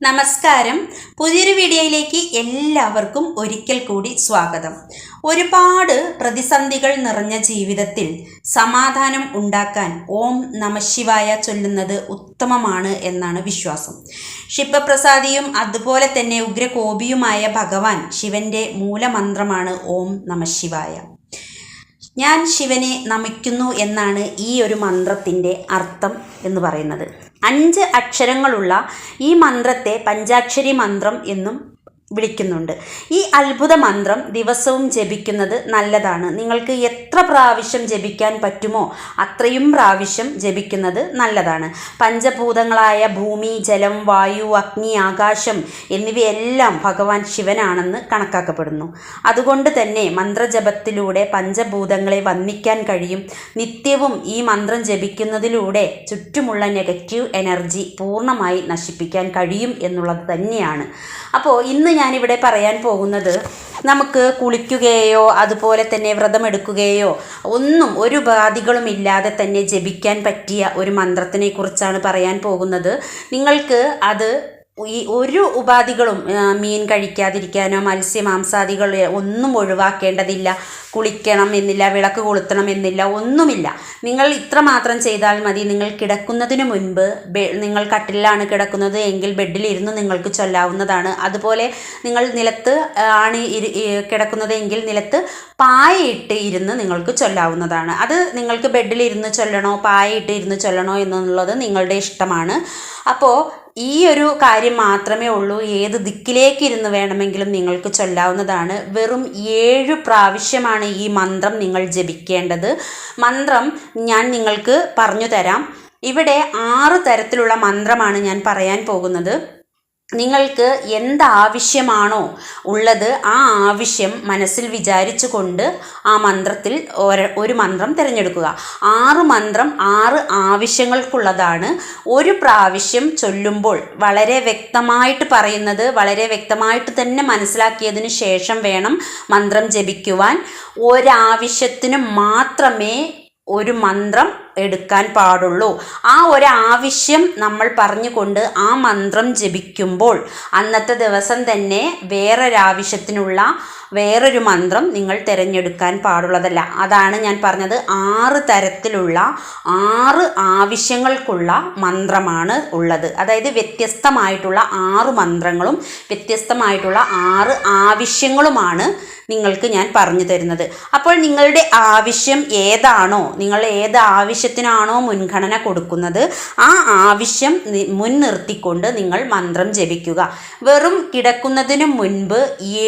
നമസ്കാരം. പുതിയൊരു വീഡിയോയിലേക്ക് എല്ലാവർക്കും ഒരിക്കൽ കൂടി സ്വാഗതം. ഒരുപാട് പ്രതിസന്ധികൾ നിറഞ്ഞ ജീവിതത്തിൽ സമാധാനം ഉണ്ടാക്കാൻ ഓം നമശിവായ ചൊല്ലുന്നത് ഉത്തമമാണ് എന്നാണ് വിശ്വാസം. ശിവപ്രസാദിയും അതുപോലെ തന്നെ ഉഗ്രകോപിയുമായ ഭഗവാൻ ശിവന്റെ മൂലമന്ത്രമാണ് ഓം നമശിവായ ഞാൻ ശിവനെ നമിക്കുന്നു എന്നാണ് ഈ ഒരു മന്ത്രത്തിന്റെ അർത്ഥം എന്ന് പറയുന്നത്. അഞ്ച് അക്ഷരങ്ങളുള്ള ഈ മന്ത്രത്തെ പഞ്ചാക്ഷരി മന്ത്രം എന്നും വിളിക്കുന്നുണ്ട്. ഈ അത്ഭുത മന്ത്രം ദിവസവും ജപിക്കുന്നത് നല്ലതാണ്. നിങ്ങൾക്ക് എത്ര പ്രാവശ്യം ജപിക്കാൻ പറ്റുമോ അത്രയും പ്രാവശ്യം ജപിക്കുന്നത് നല്ലതാണ്. പഞ്ചഭൂതങ്ങളായ ഭൂമി ജലം വായു അഗ്നി ആകാശം എന്നിവയെല്ലാം ഭഗവാൻ ശിവനാണെന്ന് കണക്കാക്കപ്പെടുന്നു. അതുകൊണ്ട് തന്നെ മന്ത്രജപത്തിലൂടെ പഞ്ചഭൂതങ്ങളെ വന്ദിക്കാൻ കഴിയും. നിത്യവും ഈ മന്ത്രം ജപിക്കുന്നതിലൂടെ ചുറ്റുമുള്ള നെഗറ്റീവ് എനർജി പൂർണമായി നശിപ്പിക്കാൻ കഴിയും എന്നുള്ളത് തന്നെയാണ്. അപ്പോൾ ഇന്ന് ഞാനിവിടെ പറയാൻ പോകുന്നത് നമുക്ക് കുളിക്കുകയോ അതുപോലെ തന്നെ വ്രതമെടുക്കുകയോ ഒന്നും ഒരു ഉപാധികളും ഇല്ലാതെ തന്നെ ജപിക്കാൻ പറ്റിയ ഒരു മന്ത്രത്തിനെ കുറിച്ചാണ് പറയാൻ പോകുന്നത്. നിങ്ങൾക്ക് അത് ഈ ഒരു ഉപാധികളും മീൻ കഴിക്കാതിരിക്കാനോ മത്സ്യ മാംസാദികൾ ഒന്നും ഒഴിവാക്കേണ്ടതില്ല. കുളിക്കണം എന്നില്ല വിളക്ക് കൊളുത്തണം എന്നില്ല ഒന്നുമില്ല. നിങ്ങൾ ഇത്ര മാത്രം ചെയ്താൽ മതി. നിങ്ങൾ കിടക്കുന്നതിന് മുൻപ് നിങ്ങൾ കട്ടിലാണ് കിടക്കുന്നത് എങ്കിൽ ബെഡിലിരുന്ന് നിങ്ങൾക്ക് ചൊല്ലാവുന്നതാണ്. അതുപോലെ നിങ്ങൾ നിലത്ത് ആണ് കിടക്കുന്നത് എങ്കിൽ നിലത്ത് പായയിട്ട് ഇരുന്ന് നിങ്ങൾക്ക് ചൊല്ലാവുന്നതാണ്. അത് നിങ്ങൾക്ക് ബെഡിലിരുന്ന് ചൊല്ലണോ പായയിട്ട് ഇരുന്ന് ചൊല്ലണോ എന്നുള്ളത് നിങ്ങളുടെ ഇഷ്ടമാണ്. അപ്പോൾ ഈ ഒരു കാര്യം മാത്രമേ ഉള്ളൂ. ഏത് ദിക്കിലേക്ക് ഇരുന്ന് വേണമെങ്കിലും നിങ്ങൾക്ക് ചൊല്ലാവുന്നതാണ്. വെറും ഏഴ് പ്രാവശ്യമാണ് ഈ മന്ത്രം നിങ്ങൾ ജപിക്കേണ്ടത്. മന്ത്രം ഞാൻ നിങ്ങൾക്ക് പറഞ്ഞു തരാം. ഇവിടെ ആറ് തരത്തിലുള്ള മന്ത്രമാണ് ഞാൻ പറയാൻ പോകുന്നത്. നിങ്ങൾക്ക് എന്താവശ്യമാണോ ഉള്ളത് ആ ആവശ്യം മനസ്സിൽ വിചാരിച്ചുകൊണ്ട് ആ മന്ത്രത്തിൽ ഒരു മന്ത്രം തിരഞ്ഞെടുക്കുക. ആറ് മന്ത്രം ആറ് ആവശ്യങ്ങൾക്കുള്ളതാണ്. ഒരു പ്രാവശ്യം ചൊല്ലുമ്പോൾ വളരെ വ്യക്തമായിട്ട് പറയുന്നത് വളരെ വ്യക്തമായിട്ട് തന്നെ മനസ്സിലാക്കിയതിന് ശേഷം വേണം മന്ത്രം ജപിക്കുവാൻ. ഒരാവശ്യത്തിന് മാത്രമേ ഒരു മന്ത്രം എടുക്കാൻ പാടുള്ളൂ. ആ ഒരു ഒരാവശ്യം നമ്മൾ പറഞ്ഞുകൊണ്ട് ആ മന്ത്രം ജപിക്കുമ്പോൾ അന്നത്തെ ദിവസം തന്നെ വേറൊരാവശ്യത്തിനുള്ള വേറൊരു മന്ത്രം നിങ്ങൾ തിരഞ്ഞെടുക്കാൻ പാടുള്ളതല്ല. അതാണ് ഞാൻ പറഞ്ഞത്. ആറ് തരത്തിലുള്ള ആറ് ആവശ്യങ്ങൾക്കുള്ള മന്ത്രമാണ് ഉള്ളത്. അതായത് വ്യത്യസ്തമായിട്ടുള്ള ആറ് മന്ത്രങ്ങളും വ്യത്യസ്തമായിട്ടുള്ള ആറ് ആവശ്യങ്ങളുമാണ് നിങ്ങൾക്ക് ഞാൻ പറഞ്ഞു തരുന്നത്. അപ്പോൾ നിങ്ങളുടെ ആവശ്യം ഏതാണോ നിങ്ങൾ ഏത് ആവശ്യത്തിനാണോ മുൻഗണന കൊടുക്കുന്നത്? ആ ആവശ്യം മുൻനിർത്തിക്കൊണ്ട് നിങ്ങൾ മന്ത്രം ജപിക്കുക. വെറും കിടക്കുന്നതിന് മുൻപ്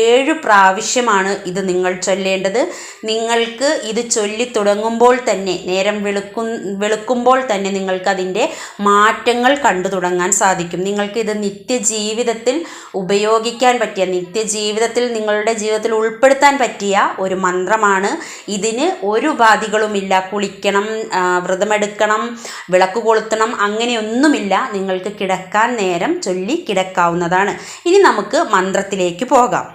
ഏഴ് പ്രാവശ്യമാണ് ഇത് നിങ്ങൾ ചൊല്ലേണ്ടത്. നിങ്ങൾക്ക് ഇത് ചൊല്ലി തുടങ്ങുമ്പോൾ തന്നെ നേരം വെളുക്കും വെളുക്കുമ്പോൾ തന്നെ നിങ്ങൾക്കതിന്റെ മാറ്റങ്ങൾ കണ്ടു തുടങ്ങാൻ സാധിക്കും. നിങ്ങൾക്ക് ഇത് നിത്യജീവിതത്തിൽ ഉപയോഗിക്കാൻ പറ്റിയ നിത്യജീവിതത്തിൽ നിങ്ങളുടെ ജീവിതത്തിൽ ഉൾപ്പെടുത്താൻ പറ്റിയ ഒരു മന്ത്രമാണ്. ഇതിന് ഒരു ഉപാധികളുമില്ല. കുളിക്കണം വ്രതമെടുക്കണം വിളക്ക് കൊളുത്തണം അങ്ങനെയൊന്നുമില്ല. നിങ്ങൾക്ക് കിടക്കാൻ നേരം ചൊല്ലി കിടക്കാവുന്നതാണ്. ഇനി നമുക്ക് മന്ത്രത്തിലേക്ക് പോകാം.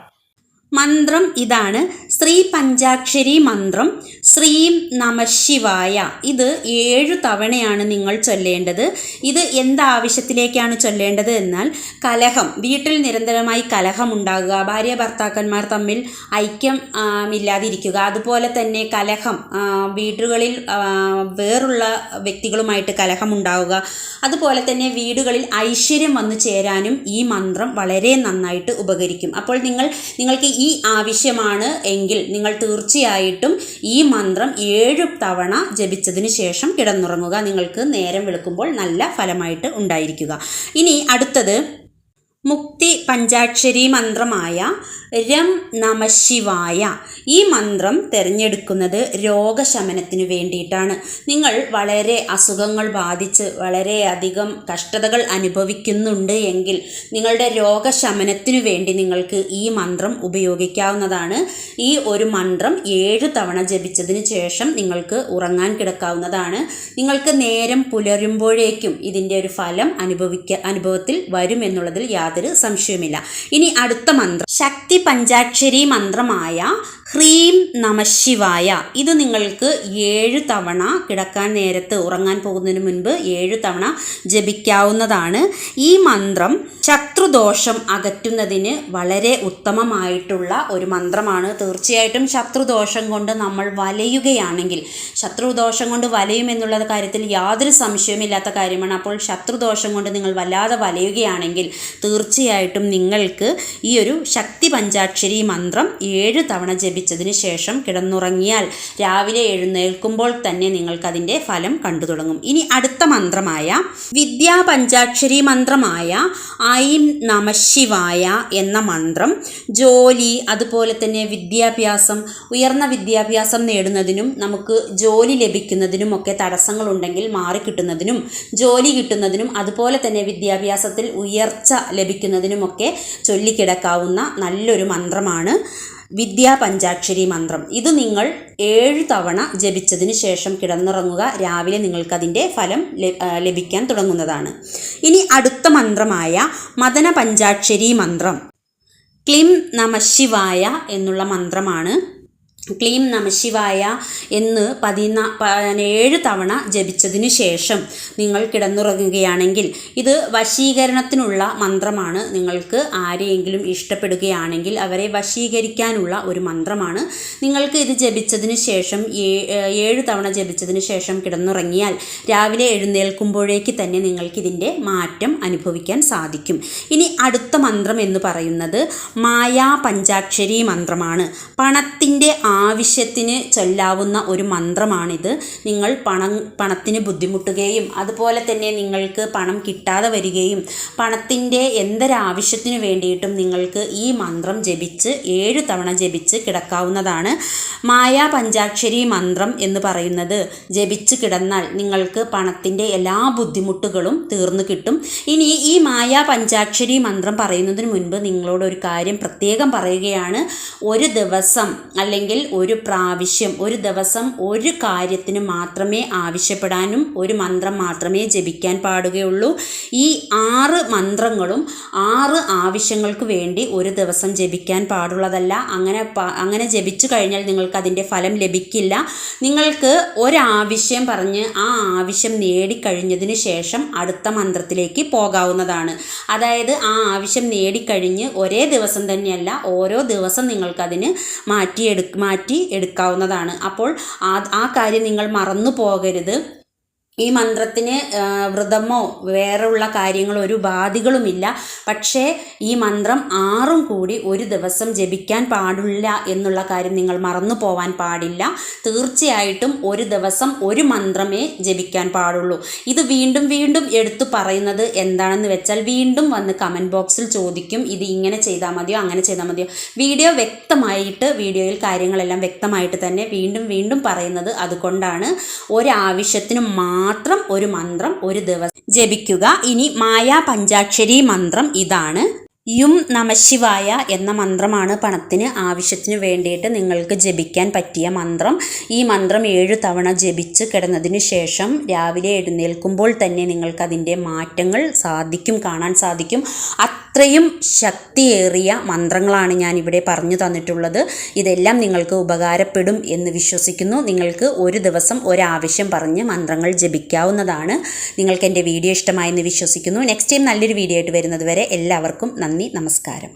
മന്ത്രം ഇതാണ്. ശ്രീ പഞ്ചാക്ഷരി മന്ത്രം. ശ്രീം നമശിവായ ഇത് ഏഴു തവണയാണ് നിങ്ങൾ ചൊല്ലേണ്ടത്. ഇത് എന്താവശ്യത്തിലേക്കാണ് ചൊല്ലേണ്ടത് എന്നാൽ കലഹം. വീട്ടിൽ നിരന്തരമായി കലഹം ഉണ്ടാകുക ഭാര്യ ഭർത്താക്കന്മാർ തമ്മിൽ ഐക്യം ഇല്ലാതിരിക്കുക അതുപോലെ തന്നെ കലഹം വീടുകളിൽ വേറുള്ള വ്യക്തികളുമായിട്ട് കലഹം ഉണ്ടാവുക അതുപോലെ തന്നെ വീടുകളിൽ ഐശ്വര്യം വന്നു ചേരാനും ഈ മന്ത്രം വളരെ നന്നായിട്ട് ഉപകരിക്കും. അപ്പോൾ നിങ്ങൾ നിങ്ങൾക്ക് ഈ ആവശ്യമാണ് എങ്കിൽ നിങ്ങൾ തീർച്ചയായിട്ടും ഈ മന്ത്രം ഏഴ് തവണ ജപിച്ചതിന് ശേഷം കിടന്നുറങ്ങുക. നിങ്ങൾക്ക് നേരം വെളുക്കുമ്പോൾ നല്ല ഫലമായിട്ട് ഉണ്ടായിരിക്കുക. ഇനി അടുത്തത്. മുക്തി പഞ്ചാക്ഷരി മന്ത്രമായ രം നമശിവായ ഈ മന്ത്രം തിരഞ്ഞെടുക്കുന്നത് രോഗശമനത്തിന് വേണ്ടിയിട്ടാണ്. നിങ്ങൾ വളരെ അസുഖങ്ങൾ ബാധിച്ച് വളരെയധികം കഷ്ടതകൾ അനുഭവിക്കുന്നുണ്ട് എങ്കിൽ നിങ്ങളുടെ രോഗശമനത്തിനു വേണ്ടി നിങ്ങൾക്ക് ഈ മന്ത്രം ഉപയോഗിക്കാവുന്നതാണ്. ഈ ഒരു മന്ത്രം ഏഴ് തവണ ജപിച്ചതിന് ശേഷം നിങ്ങൾക്ക് ഉറങ്ങാൻ കിടക്കാവുന്നതാണ്. നിങ്ങൾക്ക് നേരം പുലരുമ്പോഴേക്കും ഇതിന്റെ ഒരു ഫലം അനുഭവിക്ക അനുഭവത്തിൽ വരുമെന്നുള്ളതിൽ യാതൊരു യാതൊരു സംശയവുമില്ല. ഇനി അടുത്ത മന്ത്രം. ശക്തി പഞ്ചാക്ഷരി മന്ത്രമായ ഹ്രീം നമശിവായ ഇത് നിങ്ങൾക്ക് ഏഴ് തവണ കിടക്കാൻ നേരത്ത് ഉറങ്ങാൻ പോകുന്നതിന് മുൻപ് ഏഴ് തവണ ജപിക്കാവുന്നതാണ്. ഈ മന്ത്രം ശത്രുദോഷം അകറ്റുന്നതിന് വളരെ ഉത്തമമായിട്ടുള്ള ഒരു മന്ത്രമാണ്. തീർച്ചയായിട്ടും ശത്രുദോഷം കൊണ്ട് നമ്മൾ വലയുകയാണെങ്കിൽ ശത്രുദോഷം കൊണ്ട് വലയും എന്നുള്ള കാര്യത്തിൽ യാതൊരു സംശയവുമില്ലാത്ത കാര്യമാണ്. അപ്പോൾ ശത്രുദോഷം കൊണ്ട് നിങ്ങൾ വല്ലാതെ വലയുകയാണെങ്കിൽ തീർച്ചയായിട്ടും നിങ്ങൾക്ക് ഈ ഒരു ശക്തി പഞ്ചാക്ഷരി മന്ത്രം ഏഴ് തവണ ജപിച്ചതിന് ശേഷം കിടന്നുറങ്ങിയാൽ രാവിലെ എഴുന്നേൽക്കുമ്പോൾ തന്നെ നിങ്ങൾക്കതിന്റെ ഫലം കണ്ടു തുടങ്ങും. ഇനി അടുത്ത മന്ത്രമായ വിദ്യാ പഞ്ചാക്ഷരി മന്ത്രമായ ഐം നമശിവായ എന്ന മന്ത്രം ജോലി അതുപോലെ തന്നെ വിദ്യാഭ്യാസം ഉയർന്ന വിദ്യാഭ്യാസം നേടുന്നതിനും നമുക്ക് ജോലി ലഭിക്കുന്നതിനും ഒക്കെ തടസ്സങ്ങളുണ്ടെങ്കിൽ മാറിക്കിട്ടുന്നതിനും ജോലി കിട്ടുന്നതിനും അതുപോലെ തന്നെ വിദ്യാഭ്യാസത്തിൽ ഉയർച്ച ലഭിക്കുന്നതിനുമൊക്കെ ചൊല്ലിക്കിടക്കാവുന്ന നല്ലൊരു മന്ത്രമാണ് വിദ്യാ പഞ്ചാക്ഷരി മന്ത്രം. ഇത് നിങ്ങൾ ഏഴ് തവണ ജപിച്ചതിന് ശേഷം കിടന്നുറങ്ങുക. രാവിലെ നിങ്ങൾക്കതിന്റെ ഫലം ലഭിക്കാൻ തുടങ്ങുന്നതാണ്. ഇനി അടുത്ത മന്ത്രമായ മദന പഞ്ചാക്ഷരി മന്ത്രം. ക്ലിം നമശിവായ എന്നുള്ള മന്ത്രമാണ്. ക്ലീം നമശിവായ എന്ന് പതിനാ പതിനേഴ് തവണ ജപിച്ചതിനു ശേഷം നിങ്ങൾ കിടന്നുറങ്ങുകയാണെങ്കിൽ ഇത് വശീകരണത്തിനുള്ള മന്ത്രമാണ്. നിങ്ങൾക്ക് ആരെയെങ്കിലും ഇഷ്ടപ്പെടുകയാണെങ്കിൽ അവരെ വശീകരിക്കാനുള്ള ഒരു മന്ത്രമാണ്. നിങ്ങൾക്ക് ഇത് ജപിച്ചതിന് ശേഷം ഏഴ് തവണ ജപിച്ചതിന് ശേഷം കിടന്നുറങ്ങിയാൽ രാവിലെ എഴുന്നേൽക്കുമ്പോഴേക്ക് തന്നെ നിങ്ങൾക്കിതിന്റെ മാറ്റം അനുഭവിക്കാൻ സാധിക്കും. ഇനി അടുത്ത മന്ത്രം എന്ന് പറയുന്നത് മായാ പഞ്ചാക്ഷരി മന്ത്രമാണ്. പണത്തിന്റെ ആവശ്യത്തിന് ചൊല്ലാവുന്ന ഒരു മന്ത്രമാണിത്. നിങ്ങൾ പണം പണത്തിന് ബുദ്ധിമുട്ടുകയും അതുപോലെ തന്നെ നിങ്ങൾക്ക് പണം കിട്ടാതെ വരികയും പണത്തിന്റെ എന്തൊരാവശ്യത്തിന് വേണ്ടിയിട്ടും നിങ്ങൾക്ക് ഈ മന്ത്രം ജപിച്ച് ഏഴ് തവണ ജപിച്ച് കിടക്കാവുന്നതാണ്. മായാ പഞ്ചാക്ഷരി മന്ത്രം എന്ന് പറയുന്നത് ജപിച്ച് കിടന്നാൽ നിങ്ങൾക്ക് പണത്തിന്റെ എല്ലാ ബുദ്ധിമുട്ടുകളും തീർന്നു കിട്ടും. ഇനി ഈ മായാ പഞ്ചാക്ഷരി മന്ത്രം പറയുന്നതിന് മുൻപ് നിങ്ങളോട് ഒരു കാര്യം പ്രത്യേകം പറയുകയാണ്. ഒരു ദിവസം അല്ലെങ്കിൽ ഒരു പ്രാവശ്യം ഒരു ദിവസം ഒരു കാര്യത്തിന് മാത്രമേ ആവശ്യപ്പെടാനും ഒരു മന്ത്രം മാത്രമേ ജപിക്കാൻ പാടുകയുള്ളൂ. ഈ ആറ് മന്ത്രങ്ങളും ആറ് ആവശ്യങ്ങൾക്ക് വേണ്ടി ഒരു ദിവസം ജപിക്കാൻ പാടുള്ളതല്ല. അങ്ങനെ അങ്ങനെ ജപിച്ചു കഴിഞ്ഞാൽ നിങ്ങൾക്ക് അതിന്റെ ഫലം ലഭിക്കില്ല. നിങ്ങൾക്ക് ഒരാവശ്യം പറഞ്ഞ് ആ ആവശ്യം നേടിക്കഴിഞ്ഞതിന് ശേഷം അടുത്ത മന്ത്രത്തിലേക്ക് പോകാവുന്നതാണ്. അതായത് ആ ആവശ്യം നേടിക്കഴിഞ്ഞ് ഒരേ ദിവസം തന്നെയല്ല ഓരോ ദിവസം നിങ്ങൾക്കതിന് മാറ്റിയെടു മാറ്റി എടുക്കാവുന്നതാണ്. അപ്പോൾ ആ കാര്യം നിങ്ങൾ മറന്നു പോകരുത് ഈ മന്ത്രത്തിന് വ്രതമോ വേറെയുള്ള കാര്യങ്ങളോ ഒരു ബാധികളുമില്ല പക്ഷേ ഈ മന്ത്രം ആറും കൂടി ഒരു ദിവസം ജപിക്കാൻ പാടില്ല എന്നുള്ള കാര്യം നിങ്ങൾ മറന്നു പോവാൻ പാടില്ല. തീർച്ചയായിട്ടും ഒരു ദിവസം ഒരു മന്ത്രമേ ജപിക്കാൻ പാടുള്ളൂ. ഇത് വീണ്ടും വീണ്ടും എടുത്തു പറയുന്നത് എന്താണെന്ന് വെച്ചാൽ വീണ്ടും വന്ന് കമന്റ് ബോക്സിൽ ചോദിക്കും ഇത് ഇങ്ങനെ ചെയ്താൽ മതിയോ അങ്ങനെ ചെയ്താൽ മതിയോ? വീഡിയോ വ്യക്തമായിട്ട് വീഡിയോയിൽ കാര്യങ്ങളെല്ലാം വ്യക്തമായിട്ട് തന്നെ വീണ്ടും വീണ്ടും പറയുന്നത് അതുകൊണ്ടാണ്. ഒരാവശ്യത്തിന് മാത്രം ഒരു മന്ത്രം ഒരു ദിവസം ജപിക്കുക. ഇനി മായാ പഞ്ചാക്ഷരി മന്ത്രം ഇതാണ്. യും നമശിവായ എന്ന മന്ത്രമാണ് പണത്തിന് ആവശ്യത്തിന് വേണ്ടിയിട്ട് നിങ്ങൾക്ക് ജപിക്കാൻ പറ്റിയ മന്ത്രം. ഈ മന്ത്രം ഏഴ് തവണ ജപിച്ച് കിടന്നതിന് ശേഷം രാവിലെ എഴുന്നേൽക്കുമ്പോൾ തന്നെ നിങ്ങൾക്ക് നിങ്ങൾക്കതിന്റെ മാറ്റങ്ങൾ സാധിക്കും കാണാൻ സാധിക്കും. അത്രയും ശക്തിയേറിയ മന്ത്രങ്ങളാണ് ഞാൻ ഇവിടെ പറഞ്ഞു തന്നിട്ടുള്ളത്. ഇതെല്ലാം നിങ്ങൾക്ക് ഉപകാരപ്പെടും എന്ന് വിശ്വസിക്കുന്നു. നിങ്ങൾക്ക് ഒരു ദിവസം ഒരാവശ്യം പറഞ്ഞ് മന്ത്രങ്ങൾ ജപിക്കാവുന്നതാണ്. നിങ്ങൾക്ക് എന്റെ വീഡിയോ ഇഷ്ടമായെന്ന് വിശ്വസിക്കുന്നു. നെക്സ്റ്റ് ടൈം നല്ലൊരു വീഡിയോ ആയിട്ട് വരുന്നത് വരെ എല്ലാവർക്കും നന്ദി നമസ്കാരം.